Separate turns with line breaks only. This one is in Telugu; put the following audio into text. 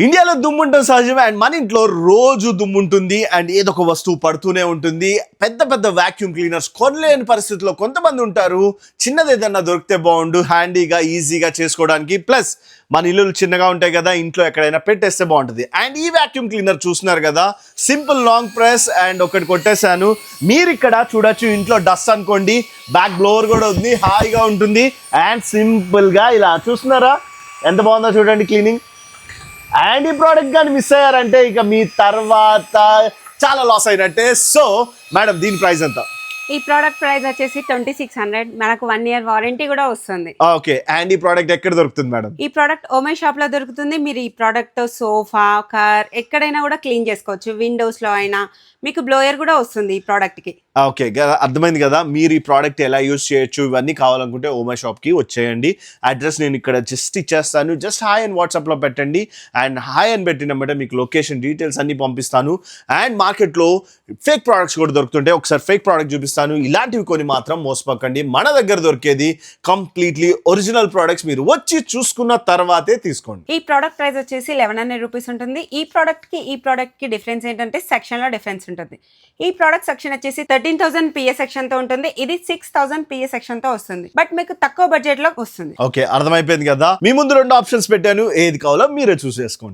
ఇండియాలో దుమ్ము ఉంటుంది సహజమే. అండ్ మన ఇంట్లో రోజు దుమ్ము ఉంటుంది అండ్ ఏదో ఒక వస్తువు పడుతూనే ఉంటుంది. పెద్ద పెద్ద వాక్యూమ్ క్లీనర్స్ కొనలేని పరిస్థితిలో కొంతమంది ఉంటారు. చిన్నది ఏదన్నా దొరికితే బాగుండు. హ్యాండీగా ఈజీగా చేసుకోవడానికి. ప్లస్ మన ఇల్లులు చిన్నగా ఉంటాయి కదా ఇంట్లో ఎక్కడైనా పెట్టేస్తే బాగుంటుంది. అండ్ ఈ వాక్యూమ్ క్లీనర్ చూస్తున్నారు కదా సింపుల్ లాంగ్ ప్రెస్ అండ్ ఒకటి కొట్టేశాను. మీరు ఇక్కడ చూడొచ్చు ఇంట్లో డస్ట్ అనుకోండి. బ్యాక్ బ్లోవర్ కూడా ఉంది హాయిగా ఉంటుంది. అండ్ సింపుల్గా ఇలా చూస్తున్నారా? ఎంత బాగుందో చూడండి క్లీనింగ్ యాంటీ ప్రోడక్ట్ కానీ మిస్ అయ్యారంటే ఇక మీ తర్వాత చాలా లాస్ అయినట్టే. సో మేడం దీని ప్రైస్ ఎంత?
ఈ ప్రోడక్ట్ ప్రైస్ వచ్చేసి ట్వంటీ సిక్స్ హండ్రెడ్ మనకు వన్ ఇయర్ వారంటీ కూడా వస్తుంది.
ఓకే. అండ్ ఈ ప్రోడక్ట్ ఎక్కడ దొరుకుతుంది మేడం?
ఈ ప్రోడక్ట్ ఓమై షాప్లో దొరుకుతుంది. మీరు ఈ ప్రోడక్ట్ సోఫా కార్ ఎక్కడైనా కూడా క్లీన్ చేసుకోవచ్చు. విండోస్లో అయినా మీకు బ్లోయర్ కూడా వస్తుంది ఈ ప్రోడక్ట్కి.
ఓకే. అర్థమైంది కదా. మీరు ఈ ప్రోడక్ట్ ఎలా యూజ్ చేయొచ్చు? ఇవన్నీ కావాలనుకుంటే ఓమా షాప్కి వచ్చేయండి. అడ్రస్ నేను ఇక్కడ జస్ట్ ఇచ్చేస్తాను. జస్ట్ హాయ్ అని వాట్సాప్లో పెట్టండి. అండ్ హాయ్ అని పెట్టినమాట మీకు లొకేషన్ డీటెయిల్స్ అన్ని పంపిస్తాను. అండ్ మార్కెట్లో ఫేక్ ప్రోడక్ట్స్ కూడా దొరుకుతుంటాయి. ఒకసారి ఫేక్ ప్రోడక్ట్ చూపిస్తాను ఇలాంటివి కొన్ని మాత్రం మోసపోకండి మన దగ్గర దొరికేది కంప్లీట్లీ ఒరిజినల్ ప్రోడక్ట్స్ మీరు వచ్చి చూసుకున్న తర్వాతే తీసుకోండి.
ఈ ప్రోడక్ట్ ప్రైస్ వచ్చేసి లెవెన్ హండ్రెడ్ రూపీస్ ఉంటుంది. ఈ ప్రోడక్ట్కి ఈ ప్రోడక్ట్కి డిఫరెన్స్ ఏంటంటే సెక్షన్లో డిఫరెన్స్ ఉంటుంది. ఈ ప్రోడక్ట్ సెక్షన్ వచ్చేసి థర్టీన్ థౌసండ్ పిఏ సెక్షన్తో ఉంటుంది. ఇది సిక్స్ థౌసండ్ పిఏ సెక్షన్తో వస్తుంది. బట్ మీకు తక్కువ బడ్జెట్లో వస్తుంది.
ఓకే అర్థమైపోయింది కదా? మీ ముందు రెండు ఆప్షన్స్ పెట్టాను. ఏది కావాలో మీరే చూసేసుకోండి.